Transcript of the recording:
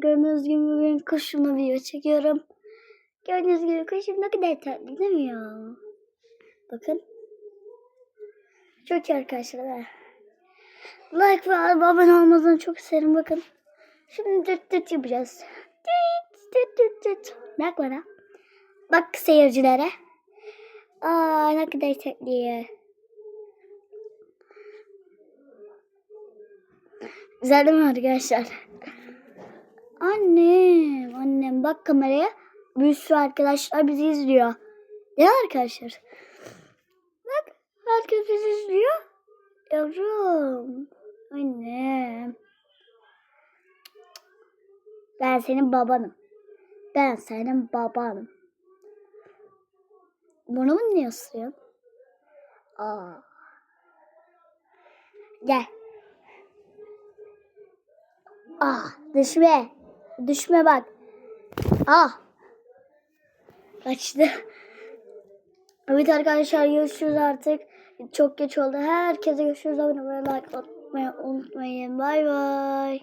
Gördüğünüz gibi bugün kuşumla video çekiyorum. Gördüğünüz gibi kuşum ne kadar tatlı değil mi ya? Bakın. Çok iyi arkadaşlar. Like ve abone olmanızı çok isterim bakın. Şimdi dıt dıt yapacağız. Dıt dıt dıt dıt. Bak bana. Bak seyircilere. Aa ne kadar tatlı. Güzel değil mi arkadaşlar? Annem, annem bak kameraya. Bir sürü arkadaşlar bizi izliyor. Ya arkadaşlar? Bak herkes bizi izliyor. Yavrum. Annem. Ben senin babanım. Ben senin babanım. Bunu mu niye ısırıyorsun? Aa. Gel. Ah düşme. Düşme bak. Ah. Kaçtı. Evet arkadaşlar görüşürüz artık. Çok geç oldu. Herkese görüşürüz. Abone olmayı, like atmayı unutmayın. Bay bay.